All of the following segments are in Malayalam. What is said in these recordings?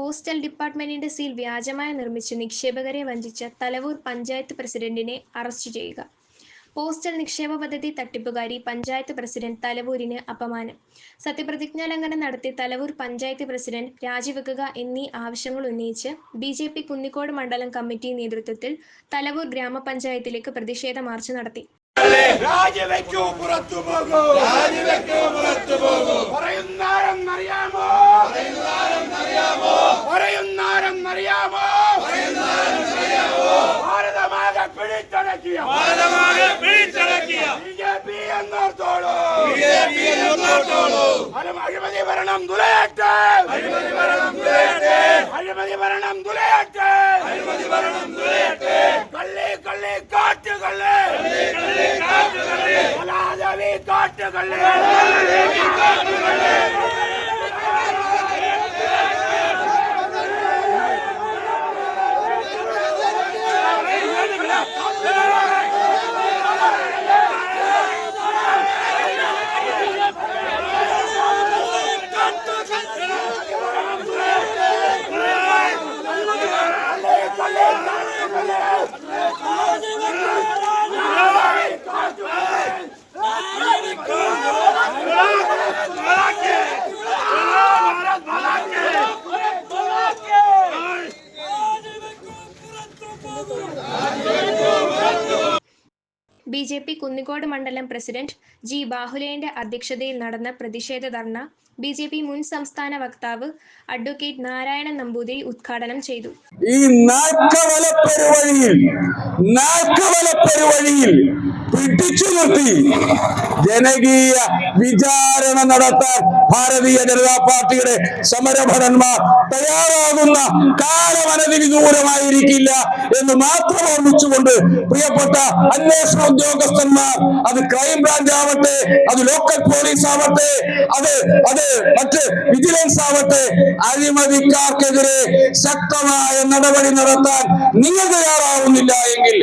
പോസ്റ്റൽ ഡിപ്പാർട്ട്മെന്റിന്റെ സീൽ വ്യാജമായി നിർമ്മിച്ച് നിക്ഷേപകരെ വഞ്ചിച്ച തലവൂർ പഞ്ചായത്ത് പ്രസിഡന്റിനെ അറസ്റ്റ് ചെയ്യുക. പോസ്റ്റൽ നിക്ഷേപ പദ്ധതി തട്ടിപ്പുകാരി പഞ്ചായത്ത് പ്രസിഡന്റ് തലവൂരിന് അപമാനം. സത്യപ്രതിജ്ഞാ ലംഘനം നടത്തി തലവൂർ പഞ്ചായത്ത് പ്രസിഡന്റ് രാജിവെക്കുക എന്നീ ആവശ്യങ്ങൾ ഉന്നയിച്ച് ബി ജെ പി കുന്നിക്കോട് മണ്ഡലം കമ്മിറ്റി നേതൃത്വത്തിൽ തലവൂർ ഗ്രാമപഞ്ചായത്തിലേക്ക് പ്രതിഷേധ മാർച്ച് നടത്തി. രാജിവെക്കൂ എന്നോർത്തോളൂ അഴിമതി ഭരണം തുലയട്ടെ അഴിമതി ഭരണം തുലയട്ടെ കള്ളി കള്ളി കാട്ടുകള്ളി കള്ളി. കലാദേവി കാട്ടുകള്ളി Yeah. B J P Kunnicode മണ്ഡലം പ്രസിഡന്റ് ജി ബാഹുലേന്റെ അധ്യക്ഷതയിൽ നടന്ന പ്രതിഷേധ ധർണ ബി ജെ പി മുൻ സംസ്ഥാന വക്താവ് അഡ്വക്കേറ്റ് നാരായണൻ നമ്പൂതിരി ഉദ്ഘാടനം ചെയ്തു. ഈ ജനകീയ വിചാരണ നടത്താൻ ഭാരതീയ ജനതാ പാർട്ടിയുടെ സമരഭടന്മാർ തയ്യാറാകുന്ന കാലമനതിന് ദൂരമായിരിക്കില്ല എന്ന് മാത്രം ഓർമ്മിച്ചുകൊണ്ട് പ്രിയപ്പെട്ട അന്വേഷണ ഉദ്യോഗസ്ഥന്മാർ അത് ക്രൈംബ്രാഞ്ച് ആവട്ടെ അത് ലോക്കൽ പോലീസ് ആവട്ടെ അത് അത് മറ്റ് വിജിലൻസ് ആവട്ടെ അഴിമതിക്കാർക്കെതിരെ ശക്തമായ നടപടി നടത്താൻ നിങ്ങൾ തയ്യാറാവുന്നില്ല എങ്കിൽ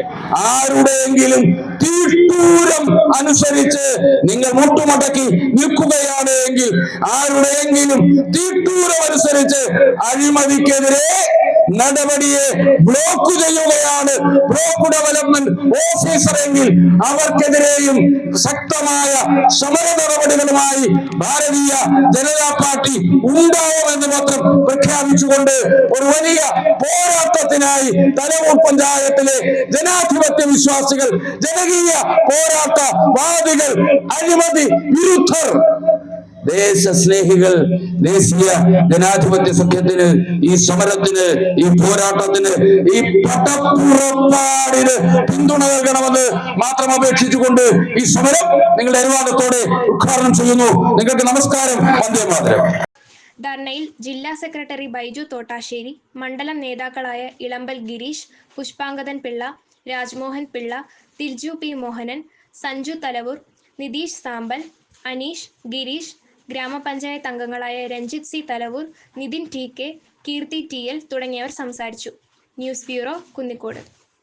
ആരുടെയെങ്കിലും തീട്ടൂരം അനുസരിച്ച് നിങ്ങൾ മുട്ടുമടക്കി നിൽക്കുകയാണ് എങ്കിൽ ആരുടെയെങ്കിലും തീട്ടൂരം അനുസരിച്ച് അഴിമതിക്കെതിരെ നടപടിയെ ബ്ലോക്ക് ചെയ്യുകയാണ്. ബ്ലോക്ക് ഡെവലപ്മെന്റ് ഓഫീസർ അവർക്കെതിരെയും ശക്തമായ സമര നടപടികളുമായി ഭാരതീയ ജനതാ പാർട്ടി ഉണ്ടാവുമെന്ന് മാത്രം പ്രഖ്യാപിച്ചുകൊണ്ട് ഒരു വലിയ പോരാട്ടത്തിനായി തലവൂർ പഞ്ചായത്തിലെ ജനാധിപത്യ വിശ്വാസികൾ ജനകീയ പോരാട്ട വാദികൾ അഴിമതി വിരുദ്ധർ ദേശസ്നേഹികൾ ദേശീയ ജനാധിപത്യ സഖ്യത്തിന് ഈ സമരത്തിന് ഈ പോരാട്ടത്തിന് ഈ പട്ടപ്പുറപ്പാടിന് പിന്തുണ നൽകണമെന്ന് മാത്രം അപേക്ഷിച്ചുകൊണ്ട് ഈ സമരം നിങ്ങളുടെ അനുവാദത്തോടെ ഉദ്ഘാടനം ചെയ്യുന്നു. നിങ്ങൾക്ക് നമസ്കാരം. വന്ദേ മാതരം. ധർണയിൽ ജില്ലാ സെക്രട്ടറി ബൈജു തോട്ടാശ്ശേരി മണ്ഡലം നേതാക്കളായ ഇളമ്പൽ ഗിരീഷ് പുഷ്പാങ്കദൻ പിള്ള രാജ്മോഹൻ പിള്ള തിൽജു പി മോഹനൻ സഞ്ജു തലവൂർ നിതീഷ് സാമ്പൽ അനീഷ് ഗിരീഷ് ഗ്രാമപഞ്ചായത്ത് അംഗങ്ങളായ Ranjith C Thalavoor Nithin T K Keerthi T L തുടങ്ങിയവർ സംസാരിച്ചു. News bureau Kunnicode.